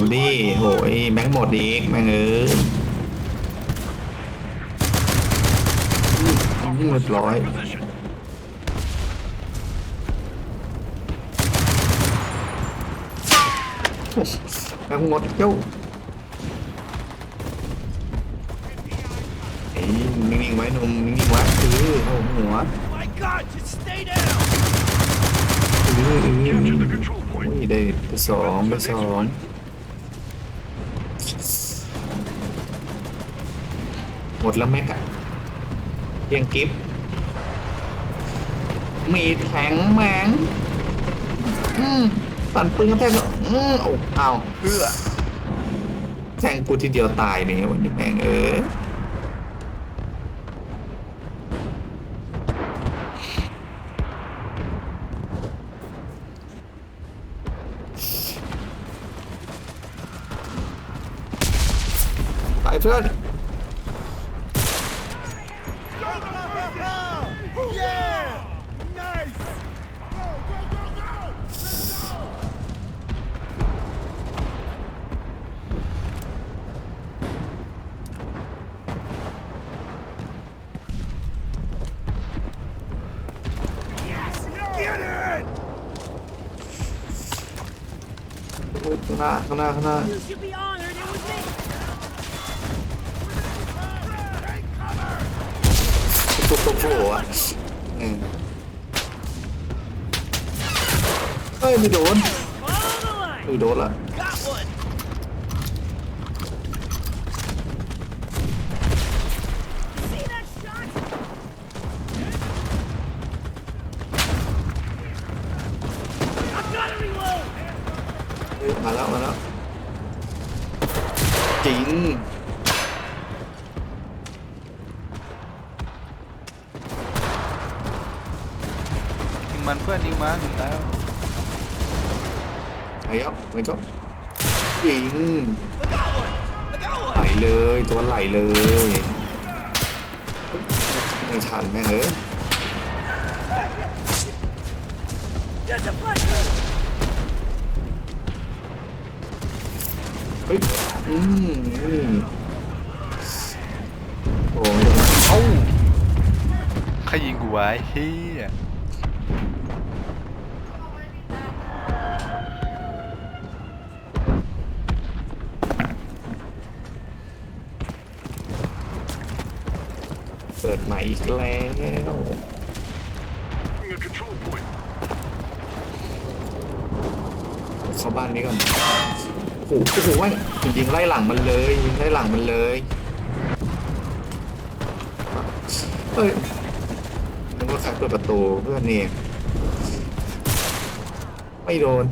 นดิโหยแบงค์หมดอีกแม่งเอ้ยอืมเรียบร้อย Position. แบงค์หมดเจ้าเอ้ยนิ่งๆไว้หนุ่มนิ่งๆไว้คือเอาหัว My God, just stay down. อืออือ Capture the control โอ้ point. ยได้ไปสองไปสอง หมดแล้วแม็กอะเพียงกิฟมีแทงแมงอืมปั่นปืนกระแทกอืมโอ้เอาเพื่อแทงกูทีเดียวตายเนี่ยวันนี้แม่งเออไปเพื่อน ข้างหน้าข้างหน้าข้างหน้า You should be honored. It was me. ตุ๊บตุ๊บโผล่อะอืมเฮ้ยไม่โดน Follow the line. ไม่โดนละ มาแล้วมาแล้วจริงยิงมันเพื่อนยิงมันแล้วไปครับไปครับจริง I got one! I got ไหล one! เลยตัวไหลเลยไม่ทันแม่งเอ้ย ฮ้ยอืมอืมโอ้ยเอ้าใครยิงกูไว้เฮียเปิดใหม่อีกแล้วเข้าบ้านนี้ก่อน โอ้โหโอ้โหแม่งจริงๆไล่หลังมันเลยยิงไล่หลังมันเลยเฮ้ยนึกว่าใครเปิดประตูเพื่อนนี่ไม่โดน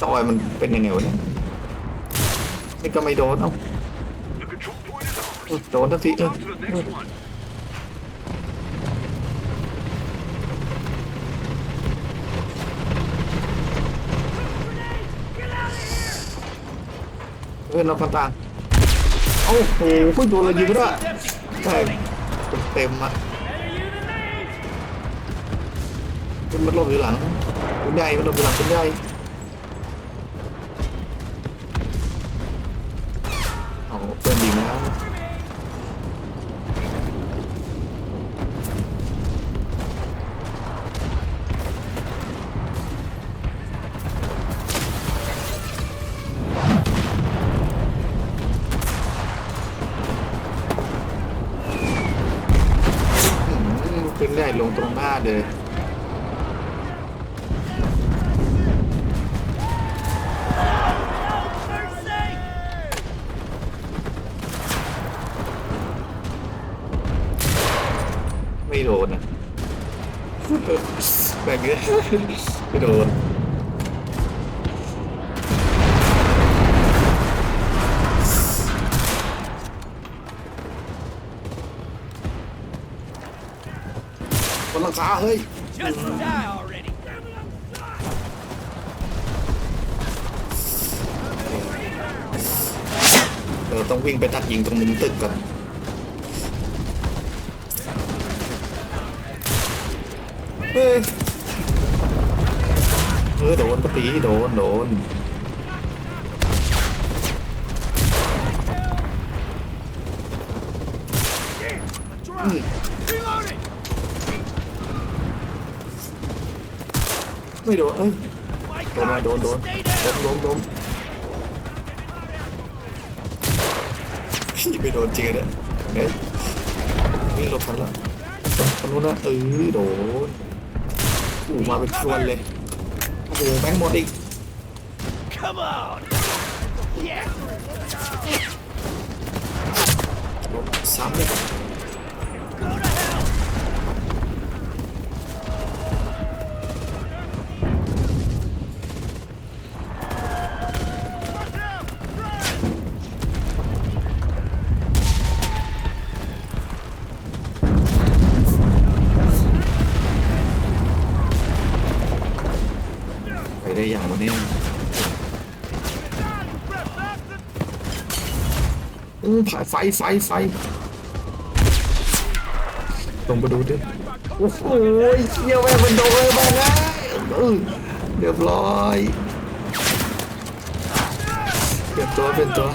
ซอยมันเป็นยังไงวะเนี่ยนี่ก็ไม่โดนเอ้าโดนทันทีเออ เพื่อนเราต่างๆเอ้าโอ้โหโดนอะไรยิงไม่ได้วยใช่เต็มอะ Better you than me. คุณมันหลบอยู่หลังคุณใหญ่มันหลบอยู่หลังคุณใหญ่าดเลย ไม่โดนอะแบบนี้ไม่โดน บนหลังคาเฮ้ย Just die already. เราต้องวิ่งไปดักยิงตรงมุมตึกก่อนเฮ้ยอโดนก็ตีโดนโดน ไม่โดนเอ้ยโดนมา God! โดนโดน Stay ล้มล้มล้มพี่ไม่โดนจริงเนี่ยเฮ้ยวิ่งหลบทันละคนนู้นนะเออโดนอู้มาเป็นชวนเลยโอ้โหแบงค์หมดอีก Come on! Yeah! โดนซ้ำเลย ได้อย่างวันนี้อืมไฟไฟไฟลงไปดูดิโอ้โหเชี่ยวแม่มันโดนเลยแม่งไงเออเรียบร้อยเปลี่ยนตัวเปลี่ยนตัว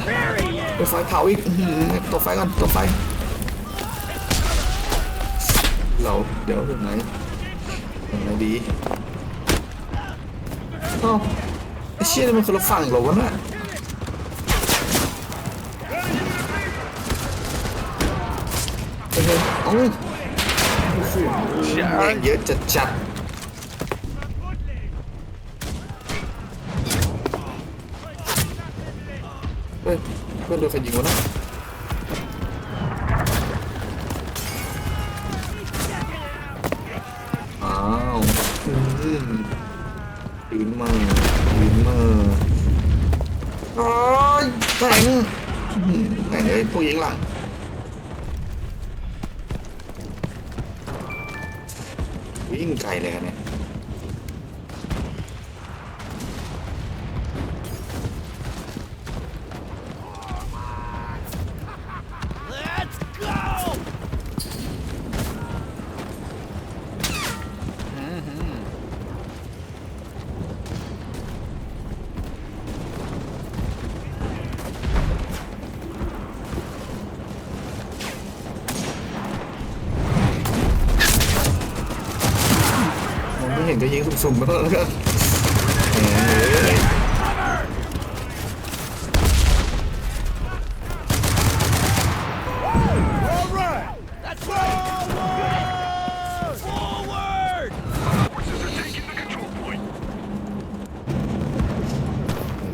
ไปไฟเผาอีกอื้อหือตัวไฟก่อนตัวไฟ เราเดี๋ยวยังไงยังไงดี เอ้าไอ้เชี่ยนี่มันคนละฝั่งเหรอวะน่ะเฮ้ยเอ้าโอ้โหแม่งเยอะจัดจัดเฮ้ยเพื่อนโดนใครยิงวะนะอ้าวอืม ยืนมากดีมาโอ้ยแทงแข่งไอ้ยพวกยิงหลังวิ่งไกลเลยครับเนี่ย มองไม่เห็นก็ยิงสุ่มๆมาแล้วกันแหมเอ้ย All right! That's right! Forward!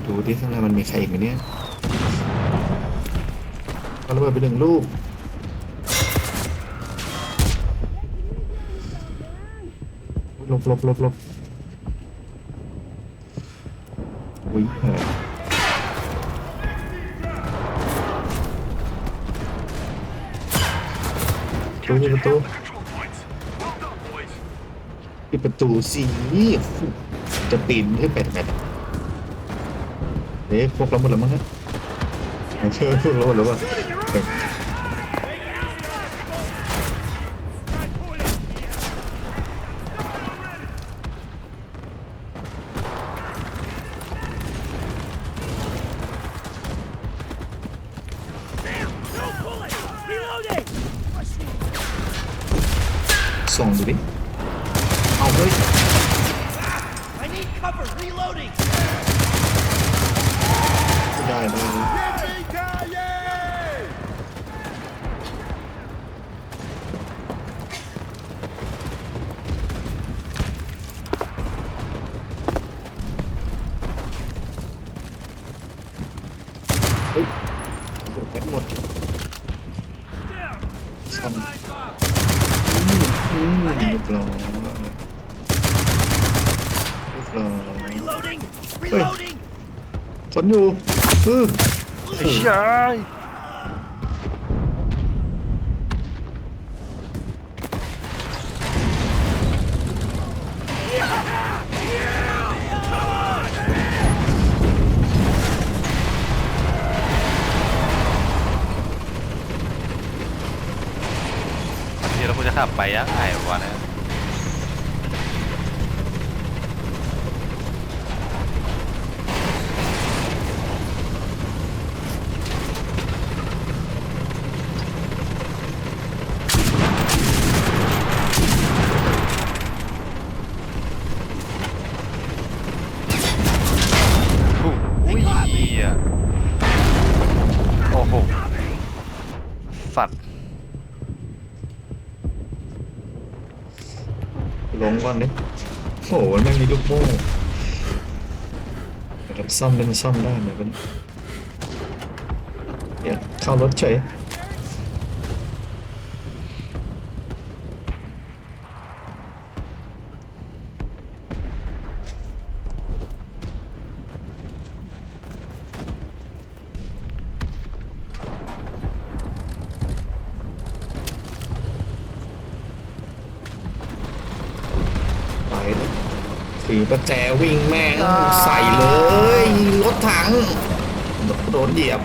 ดูดิข้างในมันมีใครอีกไหมเนี่ยเอาระเบิดไปหนึ่งลูกหล บหลบหลบหลบอุ้ยเฮ้ยประตูปิดประตูปิดประตูสิจะปีนให้เป็ดแมทเอ๊ะพวกเราหมดแล้วมั้งฮะเชื่อพวกเราหมดแล้ววะ ส่งดูดิเอาเฮ้ย I need cover! Reloading! ได้ได้ Yippee-ki-yay! เฮ้ยหมดแพ็คหมดซ้ำ อืมอืมเรียบร้อยเรียบร้อย Reloading! Reloading! ทนอยู่อือไอ้เชี่ย ไปยังไงวะเนี่ย สัตว์ ลงก่อนดิโอ้โหมันไม่มีลูกโม่เดี๋ยวซ่อมได้มันซ่อมได้เหมือนกันเนี่ยเข้ารถเฉย ถือประแจวิ่งแม่งใส่เลย รถถัง โดนเหยียบ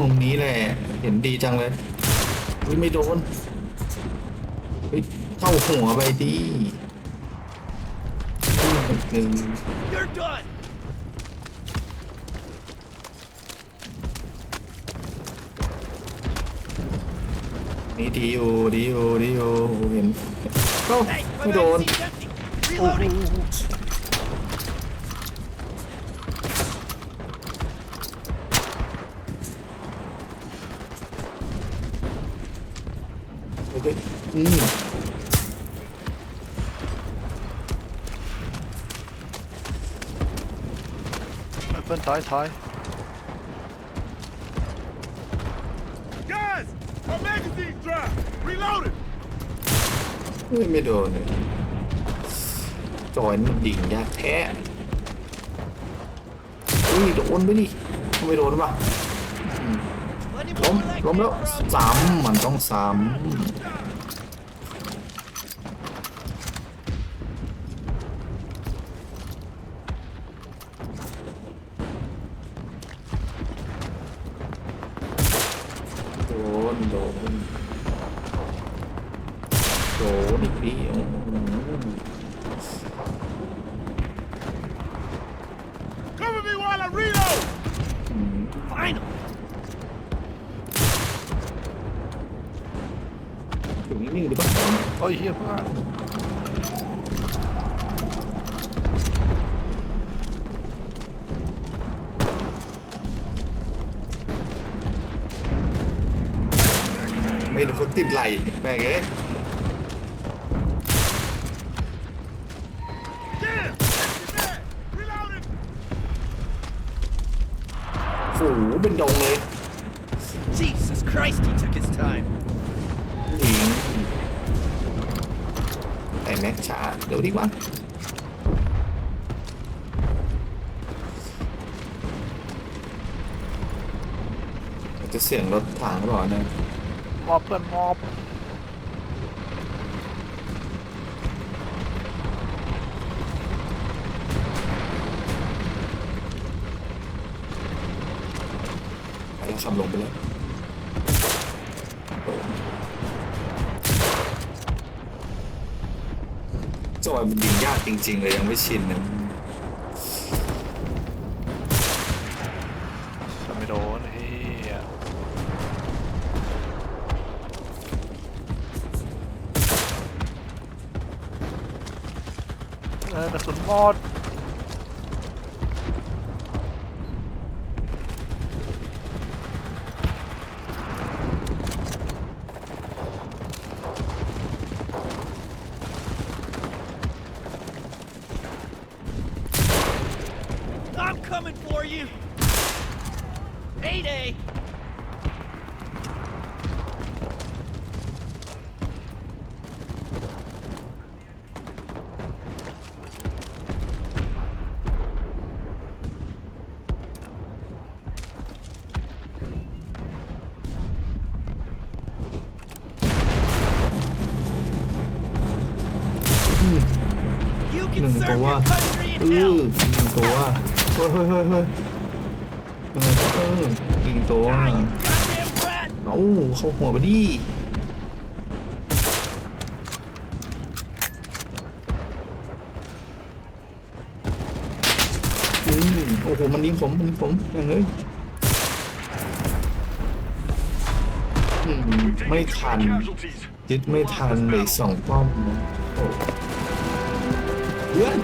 มมุมนี้แหละ เห็นดีจังเลยอุ้ยไม่โดนเฮ้ยเข้าหัวไปดิหนึ่ง You're done. นี่ดีอยู่ดีอยู่ดีอยู่เห็นเอ้า Hey, my ไม่โดน magazine's empty. Reloading. เฮ้ยอืมเพื่อนถอยถอย Guys, our magazine's dry. Reloading. เฮ้ยไม่โดนเลยจอยมันดิ่งยากแท้อุ้ยโดนไปดิไม่โดนป่ะ Plenty ล้ม more like ล้มแล้ว that, bro. ซ้ำมันต้องซ้ำ ดนอีกทีโอ้โห Cover me while I reload. Finally. อยู่นิ่งๆดีป่ะโอ้ยเฮียพื่อนไม่รู้เขาติดไหลแม่งเอ้ย Damn. Reloading. โอ้โห เป็นดงเลย Jesus Christ, he took his time. หญิงแต่แม็กช้าเดี๋ยวดีกว่า จะเสียงรถถังหรือเปล่าเนี่ย มอบเพื่อนมอบ ไปแล้วขับลงไปแล้วจอยมันยิงยากจริง ๆ เลยยังไม่ชินนะจะไม่โดนเฮียเออกระสุนหมด ตัวอือ hell. หนึ่งตัวเฮ้ยเฮ้ยเฮ้ยเฮ้ยเออเออยิงตัวเอ้าเข้าหัวไปดิอืมโอ้โหมันยิงผมมันยิงผมอย่างเอ้ยอืมไม่ทันยึดไม่ทันเลยสองป้อมโอ้เพื่อน